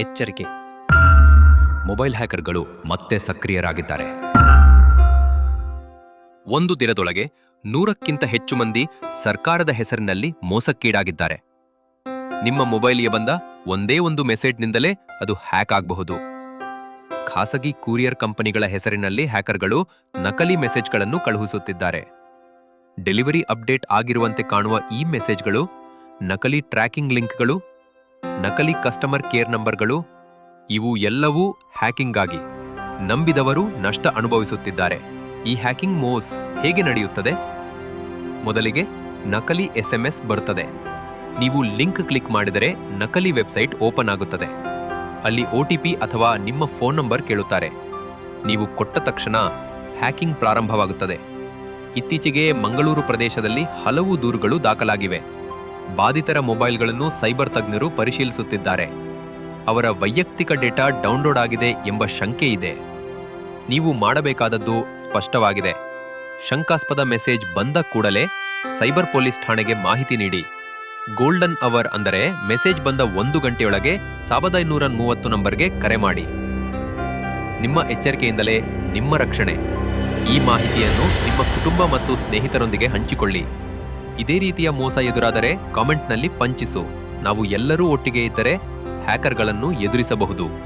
ಎಚ್ಚರಿಕೆ. ಮೊಬೈಲ್ ಹ್ಯಾಕರ್ಗಳು ಮತ್ತೆ ಸಕ್ರಿಯರಾಗಿದ್ದಾರೆ. ಒಂದು ದಿನದೊಳಗೆ ನೂರಕ್ಕಿಂತ ಹೆಚ್ಚು ಮಂದಿ ಸರ್ಕಾರದ ಹೆಸರಿನಲ್ಲಿ ಮೋಸಕ್ಕೀಡಾಗಿದ್ದಾರೆ. ನಿಮ್ಮ ಮೊಬೈಲ್ಗೆ ಬಂದ ಒಂದೇ ಒಂದು ಮೆಸೇಜ್ನಿಂದಲೇ ಅದು ಹ್ಯಾಕ್ ಆಗಬಹುದು. ಖಾಸಗಿ ಕೂರಿಯರ್ ಕಂಪನಿಗಳ ಹೆಸರಿನಲ್ಲಿ ಹ್ಯಾಕರ್ಗಳು ನಕಲಿ ಮೆಸೇಜ್ಗಳನ್ನು ಕಳುಹಿಸುತ್ತಿದ್ದಾರೆ. ಡೆಲಿವರಿ ಅಪ್ಡೇಟ್ ಆಗಿರುವಂತೆ ಕಾಣುವ ಈ ಮೆಸೇಜ್ಗಳು, ನಕಲಿ ಟ್ರ್ಯಾಕಿಂಗ್ ಲಿಂಕ್ಗಳು ನಕಲಿ ಕಸ್ಟಮರ್ ಕೇರ್ ನಂಬರ್ಗಳು, ಇವು ಎಲ್ಲವೂ ಹ್ಯಾಕಿಂಗ್ ಆಗಿ ನಂಬಿದವರು ನಷ್ಟ ಅನುಭವಿಸುತ್ತಿದ್ದಾರೆ. ಈ ಹ್ಯಾಕಿಂಗ್ ಮೋಸ್ ಹೇಗೆ ನಡೆಯುತ್ತದೆ? ಮೊದಲಿಗೆ ನಕಲಿ ಎಸ್ಎಂಎಸ್ ಬರುತ್ತದೆ. ನೀವು ಲಿಂಕ್ ಕ್ಲಿಕ್ ಮಾಡಿದರೆ ನಕಲಿ ವೆಬ್ಸೈಟ್ ಓಪನ್ ಆಗುತ್ತದೆ. ಅಲ್ಲಿ ಒಟಿಪಿ ಅಥವಾ ನಿಮ್ಮ ಫೋನ್ ನಂಬರ್ ಕೇಳುತ್ತಾರೆ. ನೀವು ಕೊಟ್ಟ ತಕ್ಷಣ ಹ್ಯಾಕಿಂಗ್ ಪ್ರಾರಂಭವಾಗುತ್ತದೆ. ಇತ್ತೀಚೆಗೆ ಮಂಗಳೂರು ಪ್ರದೇಶದಲ್ಲಿ ಹಲವು ದೂರುಗಳು ದಾಖಲಾಗಿವೆ. ಬಾಧಿತರ ಮೊಬೈಲ್ಗಳನ್ನು ಸೈಬರ್ ತಜ್ಞರು ಪರಿಶೀಲಿಸುತ್ತಿದ್ದಾರೆ. ಅವರ ವೈಯಕ್ತಿಕ ಡೇಟಾ ಡೌನ್ಲೋಡ್ ಆಗಿದೆ ಎಂಬ ಶಂಕೆ ಇದೆ. ನೀವು ಮಾಡಬೇಕಾದದ್ದು ಸ್ಪಷ್ಟವಾಗಿದೆ. ಶಂಕಾಸ್ಪದ ಮೆಸೇಜ್ ಬಂದ ಕೂಡಲೇ ಸೈಬರ್ ಪೊಲೀಸ್ ಠಾಣೆಗೆ ಮಾಹಿತಿ ನೀಡಿ. ಗೋಲ್ಡನ್ ಅವರ್ ಅಂದರೆ ಮೆಸೇಜ್ ಬಂದ ಒಂದು ಗಂಟೆಯೊಳಗೆ ಸಾವಿರದ ಐನೂರ ಮೂವತ್ತು ನಂಬರ್ಗೆ ಕರೆ ಮಾಡಿ. ನಿಮ್ಮ ಎಚ್ಚರಿಕೆಯಿಂದಲೇ ನಿಮ್ಮ ರಕ್ಷಣೆ. ಈ ಮಾಹಿತಿಯನ್ನು ನಿಮ್ಮ ಕುಟುಂಬ ಮತ್ತು ಸ್ನೇಹಿತರೊಂದಿಗೆ ಹಂಚಿಕೊಳ್ಳಿ. ಇದೇ ರೀತಿಯ ಮೋಸ ಎದುರಾದರೆ ಕಾಮೆಂಟ್ನಲ್ಲಿ ಪಂಚಿಸು. ನಾವು ಎಲ್ಲರೂ ಒಟ್ಟಿಗೆ ಇದ್ದರೆ ಹ್ಯಾಕರ್ಗಳನ್ನು ಎದುರಿಸಬಹುದು.